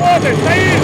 Отводить, стоїть!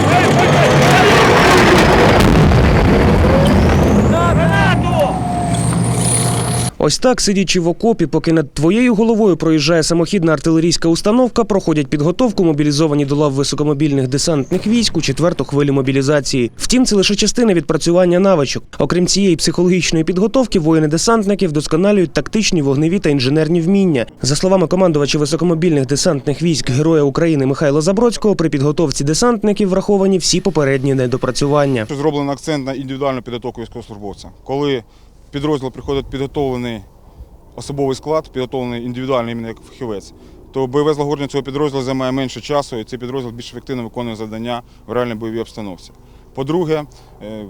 Ось так, сидячи в окопі, поки над твоєю головою проїжджає самохідна артилерійська установка, проходять підготовку мобілізовані до лав високомобільних десантних військ у четверту хвилю мобілізації. Втім, це лише частина відпрацювання навичок. Окрім цієї психологічної підготовки, воїни-десантники вдосконалюють тактичні, вогневі та інженерні вміння. За словами командувача високомобільних десантних військ Героя України Михайла Забродського, при підготовці десантників враховані всі попередні недопрацювання. Зроблено акцент на індивідуальну підготовку військовослужбовця. Коли підрозділ приходить підготовлений особовий склад, підготовлений індивідуальний іменно як фахівець, то бойове злагодження цього підрозділу займає менше часу, і цей підрозділ більш ефективно виконує завдання в реальній бойовій обстановці. По-друге, е,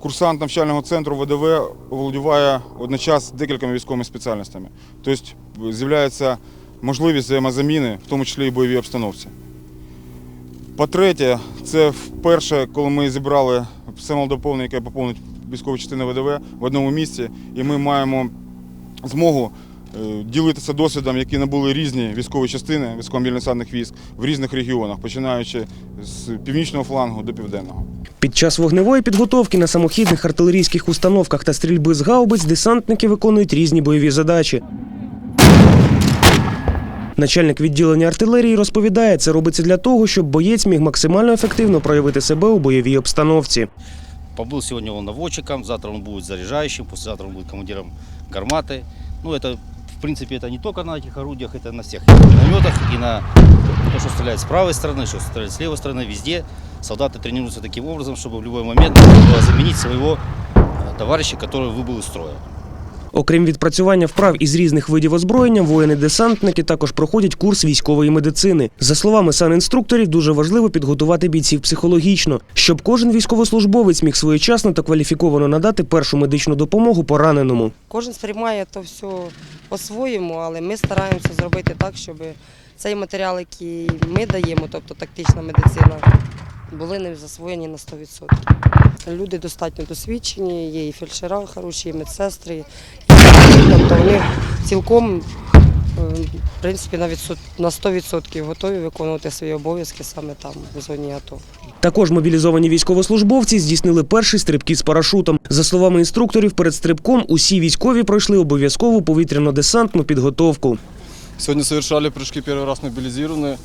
курсант навчального центру ВДВ володіває одночас декількома військовими спеціальностями. Тобто з'являється можливість взаємозаміни, в тому числі і в бойовій обстановці. По-третє, це вперше, коли ми зібрали все молодоповне, яке поповнить військову частину ВДВ в одному місці, і ми маємо змогу е, ділитися досвідом, які набули різні військові частини військово-мобільних військ в різних регіонах, починаючи з північного флангу до південного. Під час вогневої підготовки на самохідних артилерійських установках та стрільби з гаубиць десантники виконують різні бойові задачі. Начальник відділення артилерії розповідає, це робиться для того, щоб боєць міг максимально ефективно проявити себе у бойовій обстановці. Побыл сегодня он наводчиком, завтра он будет заряжающим, послезавтра он будет командиром гарматы. Ну, это, в принципе, это не только на этих орудиях, это на всех минометах и на то, что стреляет с правой стороны, что стреляет с левой стороны, везде. Солдаты тренируются таким образом, чтобы в любой момент можно было заменить своего э, товарища, который выбыл из строя. Окрім відпрацювання вправ із різних видів озброєння, воїни-десантники також проходять курс військової медицини. За словами санінструкторів, дуже важливо підготувати бійців психологічно, щоб кожен військовослужбовець міг своєчасно та кваліфіковано надати першу медичну допомогу пораненому. Кожен сприймає то все по-своєму, але ми стараємося зробити так, щоб цей матеріал, який ми даємо, тобто тактична медицина, були не засвоєні на 100% Люди достатньо досвідчені, є і фельдшера хороші, і медсестри. і Тобто вони цілком, е, в принципі, на, відсот... на 100% готові виконувати свої обов'язки саме там, в зоні АТО. Також мобілізовані військовослужбовці здійснили перший стрибки з парашутом. За словами інструкторів, перед стрибком усі військові пройшли обов'язкову повітряно-десантну підготовку. Сегодня совершали прыжки первый раз мобилизированные.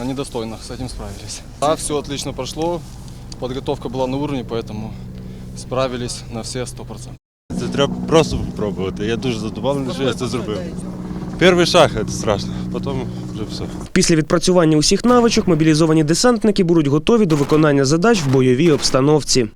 Они достойно с этим справились. Да, все отлично прошло. Подготовка была на уровне, поэтому справились на все 100%. Це треба просто спробувати. Я дуже задоволений, що я це зробив. Перший шаг це страшно, потім вже все. Після відпрацювання усіх навичок мобілізовані десантники будуть готові до виконання задач в бойовій обстановці.